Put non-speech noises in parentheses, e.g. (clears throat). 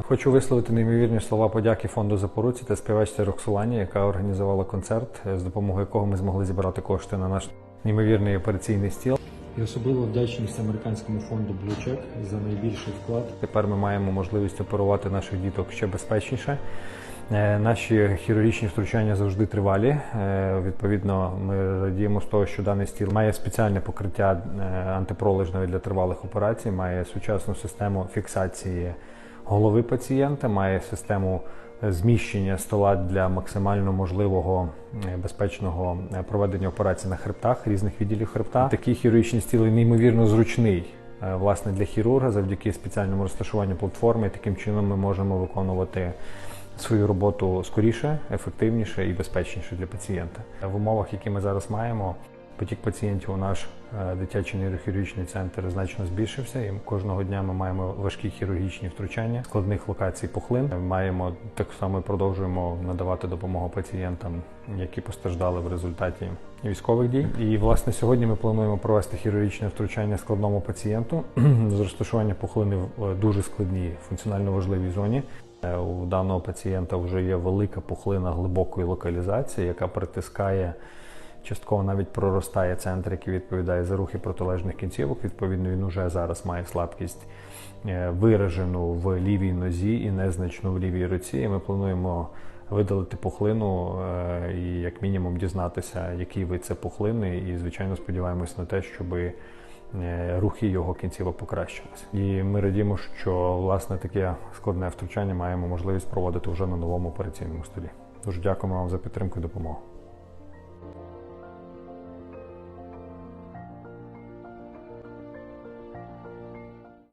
Хочу висловити неймовірні слова подяки фонду Запоруці та співачці Роксолані, яка організувала концерт, з допомогою якого ми змогли зібрати кошти на наш неймовірний операційний стіл. І особливо вдячність американському фонду Blue Check за найбільший вклад. Тепер ми маємо можливість оперувати наших діток ще безпечніше. Е, Наші хірургічні втручання завжди тривалі. Е, Відповідно, ми радіємо з того, що даний стіл має спеціальне покриття е, антипролежневе для тривалих операцій, має сучасну систему фіксації голови пацієнта, має систему е, зміщення стола для максимально можливого е, безпечного е, проведення операцій на хребтах різних відділів хребта. Такий хірургічний стіл неймовірно зручний. Власне для хірурга завдяки спеціальному розташуванню платформи. Таким чином ми можемо виконувати свою роботу скоріше, ефективніше і безпечніше для пацієнта. В умовах, які ми зараз маємо, потік пацієнтів у наш е, дитячий нейрохірургічний центр значно збільшився. І кожного дня ми маємо важкі хірургічні втручання складних локацій пухлин. Маємо так само продовжуємо надавати допомогу пацієнтам, які постраждали в результаті військових дій. І власне сьогодні ми плануємо провести хірургічне втручання складному пацієнту (clears throat) з розташування пухлини в е, дуже складній функціонально важливій зоні. Е, У даного пацієнта вже є велика пухлина глибокої локалізації, яка притискає, частково навіть проростає центр, який відповідає за рухи протилежних кінцівок. Відповідно, він уже зараз має слабкість е, виражену в лівій нозі і незначну в лівій руці. І ми плануємо видалити пухлину е, і як мінімум дізнатися, який вид це пухлини, і звичайно сподіваємось на те, щоби е, рухи його кінцівок покращилися. І ми радімо, що власне таке складне втручання маємо можливість проводити вже на новому операційному столі. Дуже дякуємо вам за підтримку і допомогу.